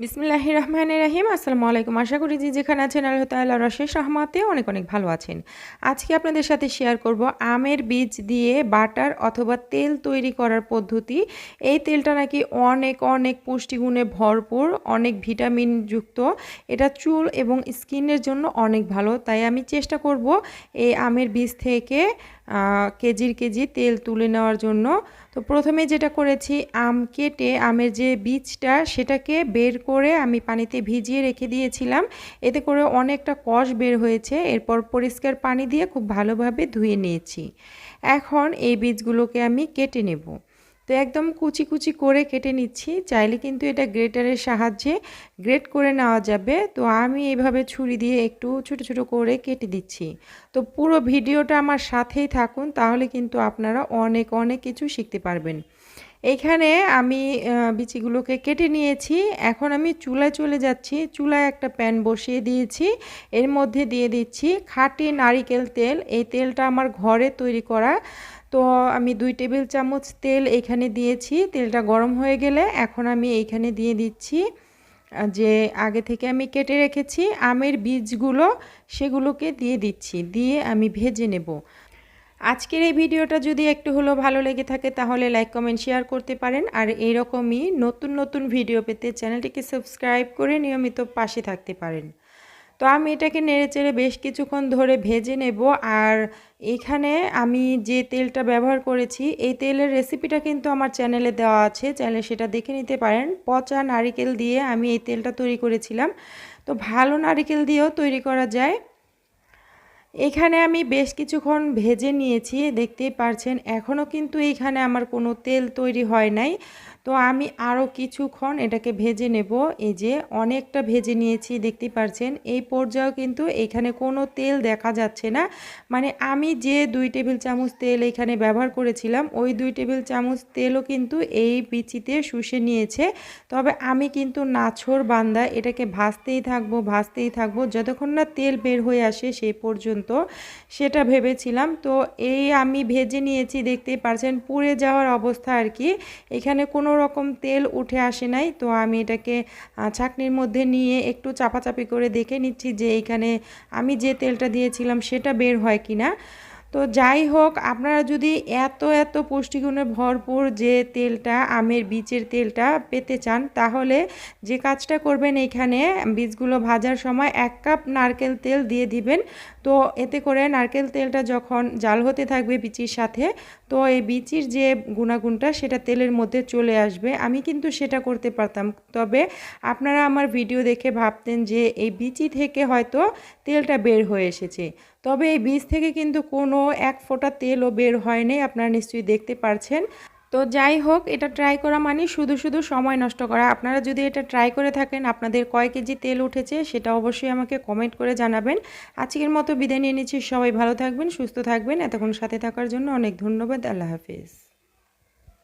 বিসমিল্লাহ রহমান রাহিম আসসালামু আলাইকুম। আশা করি যে যেখানে আছেন আল্লাহ তাল্লাহ রশেষ রহমাতে অনেক অনেক ভালো আছেন। আজকে আপনাদের সাথে শেয়ার করব আমের বীজ দিয়ে বাটার অথবা তেল তৈরি করার পদ্ধতি। এই তেলটা নাকি অনেক অনেক পুষ্টিগুণে ভরপুর, অনেক ভিটামিন যুক্ত। এটা চুল এবং স্কিনের জন্য অনেক ভালো। তাই আমি চেষ্টা করব এই আমের বীজ থেকে কেজির কেজি তেল তুলে নেওয়ার জন্য। তো প্রথমে যেটা করেছি, আম কেটে আমের যে বীজটা, সেটাকে বের করে আমি পানিতে ভিজিয়ে রেখে দিয়েছিলাম। এতে করে অনেকটা কষ বের হয়েছে। এরপর পরিষ্কার পানি দিয়ে খুব ভালোভাবে ধুয়ে নিয়েছি। এখন এই বীজগুলোকে আমি কেটে নেব। তো একদম কুচি কুচি করে কেটে নিচ্ছি। চাইলে কিন্তু এটা গ্রেটারের সাহায্যে গ্রেট করে নেওয়া যাবে। তো আমি এইভাবে ছুরি দিয়ে একটু ছোট ছোট করে কেটে দিচ্ছি। তো পুরো ভিডিওটা আমার সাথেই থাকুন। তাহলে কিন্তু আপনারা অনেক অনেক কিছু শিখতে পারবেন। এখানে আমি বিচিগুলোকে কেটে নিয়েছি। এখন আমি চুলায় চলে যাচ্ছি। চুলায় একটা প্যান বসিয়ে দিয়েছি। এর মধ্যে দিয়ে দিচ্ছি খাঁটি নারিকেল তেল। এই তেলটা আমার ঘরে তৈরি করা। তো আমি দুই টেবিল চামচ তেল এখানে দিয়েছি। তেলটা গরম হয়ে গেলে এখন আমি এইখানে দিয়ে দিচ্ছি যে আগে থেকে আমি কেটে রেখেছি। আমের বীজগুলো সেগুলোকে দিয়ে দিচ্ছি। দিয়ে আমি ভেজে নেব। আজকের এই ভিডিওটা যদি একটু হলেও ভালো লেগে থাকে, তাহলে লাইক কমেন্ট শেয়ার করতে পারেন। আর এরকমই নতুন নতুন ভিডিও পেতে চ্যানেলটিকে সাবস্ক্রাইব করে নিয়মিত পাশে থাকতে পারেন। তো আমি এটাকে নেড়ে চেড়ে বেশ কিছুক্ষণ ধরে ভেজে নেব। আর এখানে আমি যে তেলটা ব্যবহার করেছি, এই তেলের রেসিপিটা কিন্তু আমার চ্যানেলে দেওয়া আছে। চ্যানেলে সেটা দেখে নিতে পারেন। পচা নারিকেল দিয়ে আমি এই তেলটা তৈরি করেছিলাম। তো ভালো নারিকেল দিয়েও তৈরি করা যায়। এখানে আমি বেশ কিছুক্ষণ ভেজে নিয়েছি, দেখতেই পারছেন। এখনও কিন্তু এইখানে আমার কোনো তেল তৈরি হয় নাই। তো আমি আরও কিছুক্ষণ এটাকে ভেজে নেব। এই যে অনেকটা ভেজে নিয়েছি, দেখতে পারছেন? এই পর্যায়েও কিন্তু এখানে কোনো তেল দেখা যাচ্ছে না। মানে আমি যে দুই টেবিল চামচ তেল এখানে ব্যবহার করেছিলাম, ওই দুই টেবিল চামচ তেলও কিন্তু এই বিচিতে শুষে নিয়েছে। তবে আমি কিন্তু নাছর বান্দা, এটাকে ভাজতেই থাকব ভাজতেই থাকব। যতক্ষণ না তেল বের হয়ে আসে সেই পর্যন্ত, সেটা ভেবেছিলাম। তো এই আমি ভেজে নিয়েছি, দেখতেই পারছেন? পুড়ে যাওয়ার অবস্থা আর কি। এখানে কোনো রকম তেল উঠে আসে নাই। তো আমি এটাকে ছাকনির মধ্যে নিয়ে একটু চাপাচাপি করে দেখে নিচ্ছি যে এখানে আমি যে তেলটা দিয়েছিলাম সেটা বের হয় কি না তো যাই হোক, আপনারা যদি এত এত পুষ্টিগুণে ভরপুর যে তেলটা, আমের বীজের তেলটা পেতে চান, তাহলে যে কাজটা করবেন এখানে, বীজগুলো ভাজার সময় এক কাপ নারকেল তেল দিয়ে দিবেন। তো এতে করে নারকেল তেলটা যখন জাল হতে থাকবে বিচির সাথে, তো এই বিচির যে গুণাগুণটা, সেটা তেলের মধ্যে চলে আসবে। আমি কিন্তু সেটা করতে পারতাম। তবে আপনারা আমার ভিডিও দেখে ভাবতেন যে এই বিচি থেকে হয়তো তেলটা বের হয়ে এসেছে। তবে এই বীজ থেকে কিন্তু কোনো এক ফোঁটা তেলও বের হয়নি, আপনারা নিশ্চয়ই দেখতে পারছেন। তো যাই হোক, এটা ট্রাই করা মানে শুধু শুধু সময় নষ্ট করা। আপনারা যদি এটা ট্রাই করে থাকেন, আপনাদের কয় কেজি তেল উঠেছে সেটা অবশ্যই আমাকে কমেন্ট করে জানাবেন। আজকের মতো বিদায় নিয়ে নিচ্ছি, সবাই ভালো থাকবেন, সুস্থ থাকবেন। এতক্ষণ সাথে থাকার জন্য অনেক ধন্যবাদ, আল্লাহ হাফিজ।